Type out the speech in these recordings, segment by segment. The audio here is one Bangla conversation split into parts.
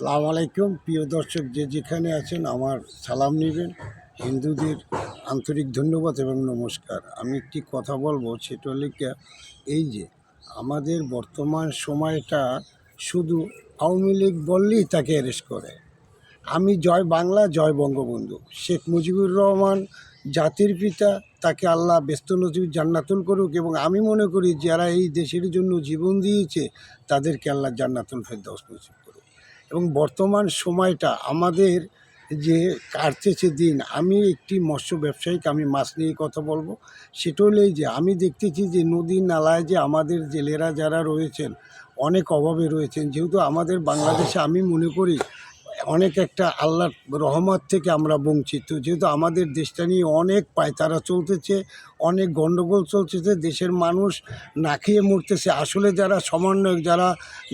সালাম আলাইকুম। প্রিয় দর্শক, যে যেখানে আছেন, আমার সালাম নেবেন। হিন্দুদের আন্তরিক ধন্যবাদ এবং নমস্কার। আমি একটি কথা বলব, সেটা হলো এই যে আমাদের বর্তমান সময়টা শুধু আওয়ামী লীগ বললেই তাকে অ্যারেস্ট করে। আমি জয় বাংলা, জয় বঙ্গবন্ধু। শেখ মুজিবুর রহমান জাতির পিতা, তাকে আল্লাহ ব্যস্ত নজিব জান্নাতুল করুক এবং আমি মনে করি, যারা এই দেশের জন্য জীবন দিয়েছে, তাদেরকে আল্লাহ জান্নাতুল ফেরদাউস নজিব করুক। এবং বর্তমান সময়টা আমাদের যে কাটতেছে দিন, আমি একটি মৎস্য ব্যবসায়িক আমি মাছ নিয়ে কথা বলব। সেটা হলো এই যে, আমি দেখতেছি যে নদী নালায় যে আমাদের জেলেরা যারা রয়েছেন, অনেক অভাবে রয়েছেন। যেহেতু আমাদের বাংলাদেশে আমি মনে করি অনেক একটা আল্লাহর রহমত থেকে আমরা বঞ্চিত। যেহেতু আমাদের দেশটা নিয়ে অনেক পায়তারা চলতেছে, অনেক গণ্ডগোল চলতেছে, দেশের মানুষ না খেয়ে মরতেছে। আসলে যারা সমন্বয়ক, যারা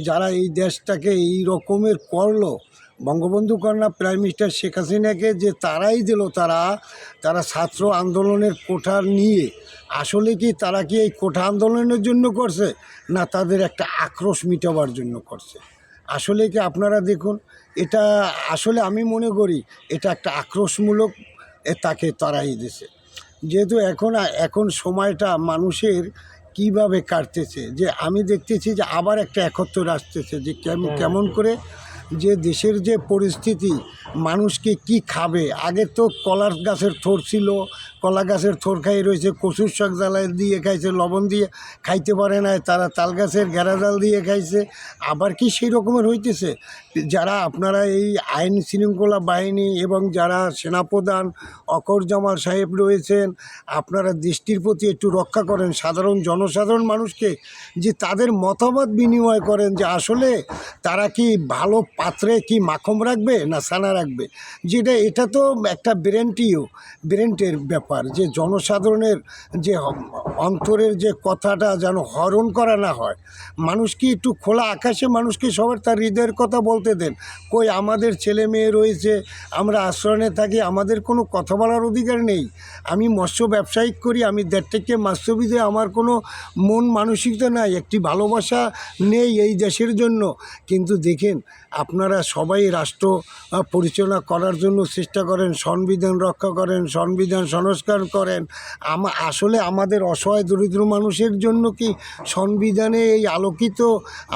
যারা এই দেশটাকে এই রকমের করল, বঙ্গবন্ধু কন্যা প্রাইম মিনিস্টার শেখ হাসিনাকে যে তারাই দিল তারা তারা ছাত্র আন্দোলনের কোঠা নিয়ে, আসলে কি তারা কি এই কোঠা আন্দোলনের জন্য করছে? না তাদের একটা আক্রোশ মিটাবার জন্য করছে? আসলে কি আপনারা দেখুন এটা আসলে আমি মনে করি এটা একটা আক্রোশমূলক তাকে তারাই দিছে। যেহেতু এখন এখন সময়টা মানুষের কীভাবে কাটতেছে যে আমি দেখতেছি যে আবার একটা একত্র আসতেছে যে কেমন কেমন করে যে দেশের যে পরিস্থিতি, মানুষকে কি খাবে? আগে তো কলার গাছের থোর ছিল, কলা গাছের থোর খাই রয়েছে, কচুর শাক জ্বালায় দিয়ে খাইছে, লবণ দিয়ে খাইতে পারে না তারা তাল গাছের ঘেরা জাল দিয়ে খাইছে। আবার কি সেই রকমের হইতেছে? যারা আপনারা এই আইন শৃঙ্খলা বাহিনী এবং যারা সেনাপ্রধান অকর জামাল সাহেব রয়েছেন, আপনারা দৃষ্টির প্রতি একটু রক্ষা করেন। সাধারণ জনসাধারণ মানুষকে যে তাদের মতামত বিনিময় করেন যে আসলে তারা কি ভালো পাত্রে কি মাখম রাখবে না সানা রাখবে? যেটা, এটা তো একটা ব্রেনটিও ব্রেন্টের ব্যাপার। যে জনসাধারণের যে অন্তরের যে কথাটা যেন হরণ করা না হয় মানুষকে একটু খোলা আকাশে মানুষকে সবার তার হৃদয়ের কথা বলতে দেন? কই, আমাদের ছেলে মেয়ে রয়েছে, আমরা আশ্রয়নে থাকি, আমাদের কোনো কথা বলার অধিকার নেই। আমি মৎস্য ব্যবসায়িক করি, আমি দেড় থেকে মাস্যবিদে আমার কোনো মন মানসিকতা নাই, একটি ভালোবাসা নেই এই দেশের জন্য। কিন্তু দেখেন আপনারা সবাই রাষ্ট্র পরিচালনা করার জন্য চেষ্টা করেন, সংবিধান রক্ষা করেন, সংবিধান সংস্কার করেন। আসলে আমাদের অসহায় দরিদ্র মানুষের জন্য কি সংবিধানে এই আলোকিত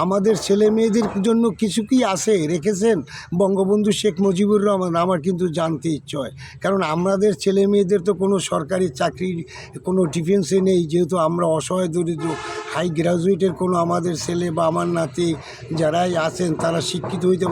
আমাদের ছেলে মেয়েদের জন্য কিছু কি আছে, রেখেছেন? বঙ্গবন্ধু শেখ মুজিবুর রহমান, আমার কিন্তু জানতে ইচ্ছে হয়। কারণ আমাদের ছেলে মেয়েদের তো কোনো সরকারি চাকরি, কোনো ডিফেন্সে নেই, যেহেতু আমরা অসহায় দরিদ্র। হাই গ্রাজুয়েটের কোনো আমাদের ছেলে বা আমার নাতি যারাই আছেন তারা শিক্ষিত হইতে